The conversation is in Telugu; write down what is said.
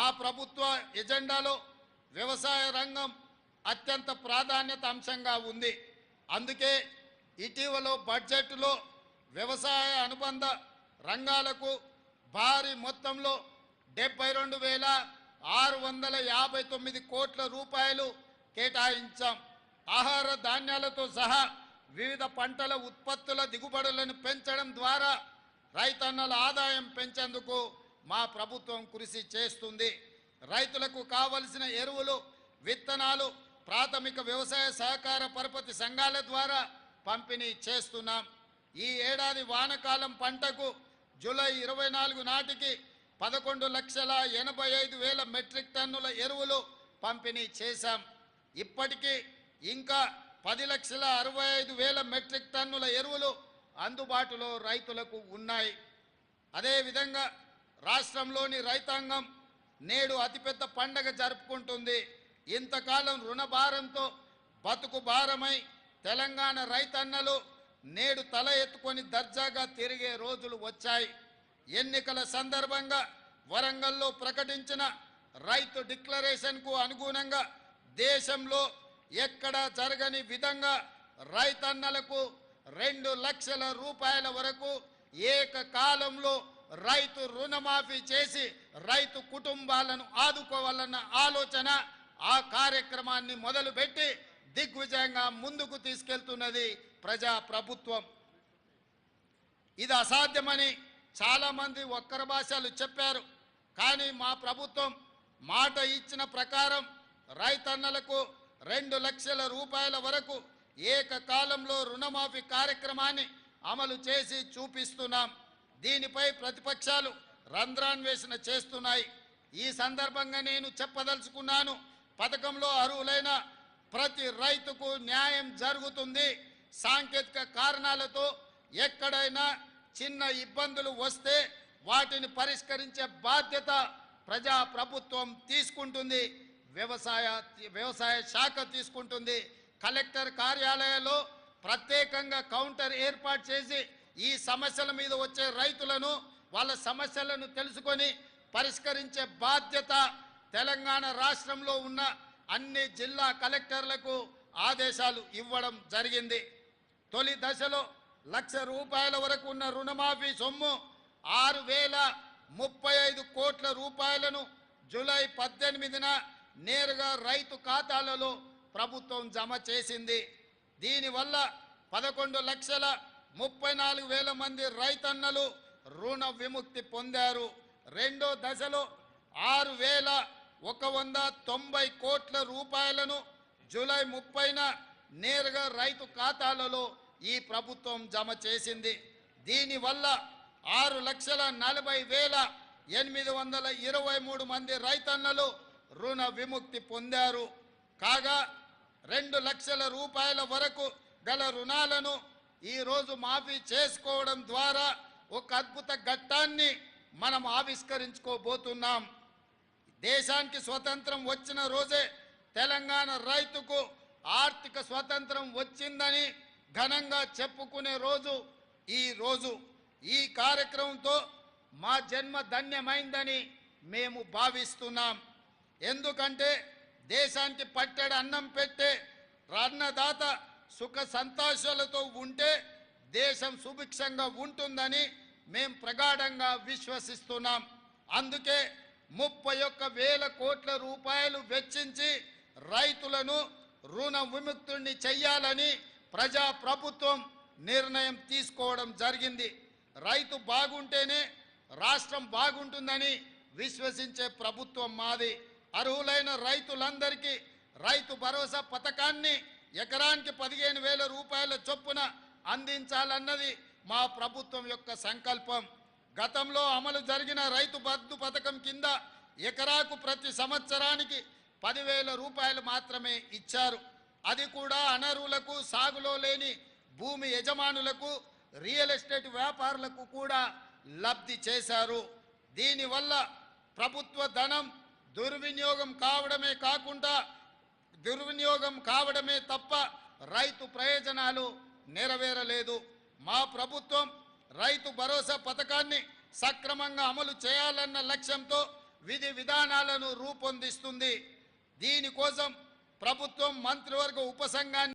మా ప్రభుత్వ ఎజెండాలో వ్యవసాయ రంగం అత్యంత ప్రాధాన్యత అంశంగా ఉంది. అందుకే ఇటీవల బడ్జెట్లో వ్యవసాయ అనుబంధ రంగాలకు భారీ మొత్తంలో డెబ్బై రెండు వేల ఆరు వందల యాభై తొమ్మిది కోట్ల రూపాయలు కేటాయించాం. ఆహార ధాన్యాలతో సహా వివిధ పంటల ఉత్పత్తుల దిగుబడులను పెంచడం ద్వారా రైతన్నల ఆదాయం పెంచేందుకు మా ప్రభుత్వం కృషి చేస్తుంది. రైతులకు కావలసిన ఎరువులు విత్తనాలు ప్రాథమిక వ్యవసాయ సహకార పరపతి సంఘాల ద్వారా పంపిణీ చేస్తున్నాం. ఈ ఏడాది వానకాలం పంటకు జూలై ఇరవై నాలుగు నాటికి పదకొండు లక్షల ఎనభై ఐదు వేల మెట్రిక్ టన్నుల ఎరువులు పంపిణీ చేశాం. ఇప్పటికీ ఇంకా పది లక్షల అరవై ఐదు వేల మెట్రిక్ టన్నుల ఎరువులు అందుబాటులో రైతులకు ఉన్నాయి. అదేవిధంగా రాష్ట్రంలోని రైతాంగం నేడు అతిపెద్ద పండగ జరుపుకుంటుంది. ఇంతకాలం రుణభారంతో బతుకు భారమై తెలంగాణ రైతన్నలు నేడు తల ఎత్తుకొని దర్జాగా తిరిగే రోజులు వచ్చాయి. ఎన్నికల సందర్భంగా వరంగల్లో ప్రకటించిన రైతు డిక్లరేషన్కు అనుగుణంగా దేశంలో ఎక్కడా జరగని విధంగా రైతన్నలకు రెండు లక్షల రూపాయల వరకు ఏకకాలంలో రైతు రుణమాఫీ చేసి రైతు కుటుంబాలను ఆదుకోవాలన్న ఆలోచన ఆ కార్యక్రమాన్ని మొదలుపెట్టి దిగ్విజయంగా ముందుకు తీసుకెళ్తున్నది ప్రజా ప్రభుత్వం ఇది అసాధ్యమని చాలామంది ఒక్కర భాషలు చెప్పారు. కానీ మా ప్రభుత్వం మాట ఇచ్చిన ప్రకారం రైతన్నలకు రెండు లక్షల రూపాయల వరకు ఏకకాలంలో రుణమాఫీ కార్యక్రమాన్ని అమలు చేసి చూపిస్తున్నాం. దీనిపై ప్రతిపక్షాలు రంధ్రాన్వేషణ చేస్తున్నాయి. ఈ సందర్భంగా నేను చెప్పదలుచుకున్నాను పథకంలో అర్హులైన ప్రతి రైతుకు న్యాయం జరుగుతుంది. సాంకేతిక కారణాలతో ఎక్కడైనా చిన్న ఇబ్బందులు వస్తే వాటిని పరిష్కరించే బాధ్యత ప్రజా ప్రభుత్వం తీసుకుంటుంది. వ్యవసాయ వ్యవసాయ శాఖ తీసుకుంటుంది. కలెక్టర్ కార్యాలయాల్లో ప్రత్యేకంగా కౌంటర్ ఏర్పాటు చేసి ఈ సమస్యల మీద వచ్చే రైతులను వాళ్ళ సమస్యలను తెలుసుకొని పరిష్కరించే బాధ్యత తెలంగాణ రాష్ట్రంలో ఉన్న అన్ని జిల్లా కలెక్టర్లకు ఆదేశాలు ఇవ్వడం జరిగింది. తొలి దశలో లక్ష రూపాయల వరకు ఉన్న రుణమాఫీ సొమ్ము ఆరు వేల ముప్పై ఐదు కోట్ల రూపాయలను జూలై పద్దెనిమిదిన నేరుగా రైతు ఖాతాలలో ప్రభుత్వం జమ చేసింది. దీనివల్ల పదకొండు లక్షల ముప్పై నాలుగు వేల మంది రైతన్నలు రుణ విముక్తి పొందారు. రెండో దశలో ఆరు వేల ఒక వంద తొంభై కోట్ల రూపాయలను జూలై ముప్పైన నేరుగా రైతు ఖాతాలలో ఈ ప్రభుత్వం జమ చేసింది. దీనివల్ల ఆరు లక్షల నలభై వేల ఎనిమిది వందల ఇరవై మూడు మంది రైతన్నలు రుణ విముక్తి పొందారు. కాగా రెండు లక్షల రూపాయల వరకు గల రుణాలను ఈరోజు మాఫీ చేసుకోవడం ద్వారా ఒక అద్భుత ఘట్టాన్ని మనం ఆవిష్కరించుకోబోతున్నాం. దేశానికి స్వతంత్రం వచ్చిన రోజే తెలంగాణ రైతుకు ఆర్థిక స్వతంత్రం వచ్చిందని ఘనంగా చెప్పుకునే రోజు ఈ రోజు. ఈ కార్యక్రమంతో మా జన్మ ధన్యమైందని మేము భావిస్తున్నాం. ఎందుకంటే దేశానికి పట్టెడు అన్నం పెట్టే అన్నదాత సుఖ సంతోషాలతో ఉంటే దేశం సుభిక్షంగా ఉంటుందని మేం ప్రగాఢంగా విశ్వసిస్తున్నాం. అందుకే ముప్పై ఒక్క వేల కోట్ల రూపాయలు వెచ్చించి రైతులను రుణ విముక్తుడిని చెయ్యాలని ప్రజా ప్రభుత్వం నిర్ణయం తీసుకోవడం జరిగింది. రైతు బాగుంటేనే రాష్ట్రం బాగుంటుందని విశ్వసించే ప్రభుత్వం మాది. అర్హులైన రైతులందరికీ రైతు భరోసా పథకాన్ని ఎకరానికి పదిహేను వేల రూపాయల చొప్పున అందించాలన్నది మా ప్రభుత్వం యొక్క సంకల్పం. గతంలో అమలు జరిగిన రైతు బంధు పథకం కింద ఎకరాకు ప్రతి సంవత్సరానికి పదివేల రూపాయలు మాత్రమే ఇచ్చారు. అది కూడా అనర్హులకు సాగులో లేని భూమి యజమానులకు రియల్ ఎస్టేట్ వ్యాపారులకు కూడా లబ్ధి చేశారు. దీనివల్ల ప్రభుత్వ ధనం దుర్వినియోగం కావడమే కాకుండా దుర్వినియోగం కావడమే తప్ప రైతు ప్రయోజనాలు నెరవేరలేదు. మా ప్రభుత్వం రైతు భరోసా పథకాన్ని సక్రమంగా అమలు చేయాలన్న లక్ష్యంతో విధి విధానాలను రూపొందిస్తుంది. దీనికోసం ప్రభుత్వం మంత్రివర్గ ఉపసంఘాన్ని